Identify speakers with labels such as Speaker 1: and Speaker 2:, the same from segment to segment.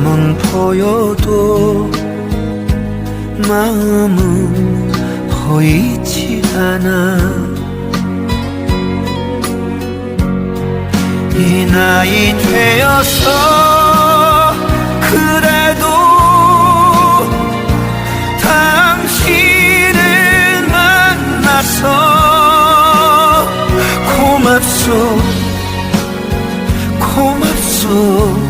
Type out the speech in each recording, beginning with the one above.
Speaker 1: 사람은 보여도 마음은 보이지 않아. 이 나이 되어서 그래도 당신을 만나서 고맙소 고맙소. 늘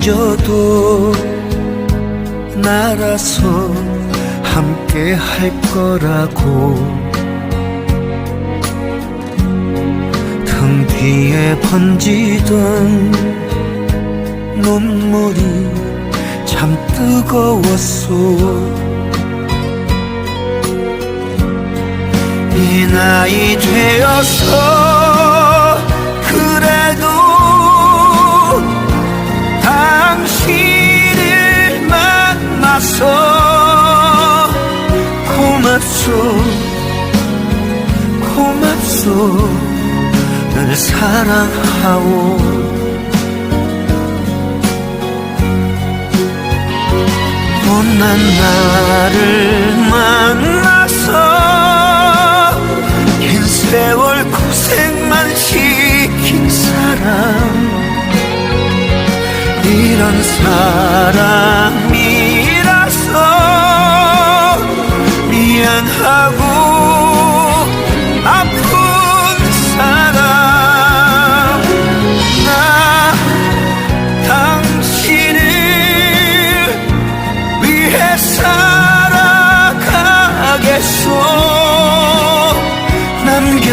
Speaker 1: 등져도 날아서 함께 할 거라고. 등 뒤에 번지던 눈물이 참 뜨거웠소. 이 나이 되어서 고맙소. 고맙소 늘 사랑하오. 못난 나를 만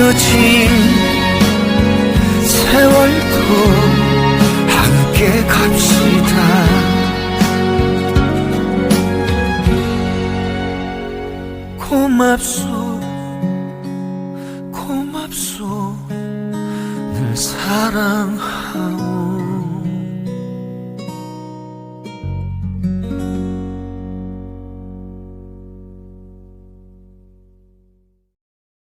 Speaker 1: 남겨진 세월도 함께 갑시다. 고맙소 고맙소. 늘 사랑하오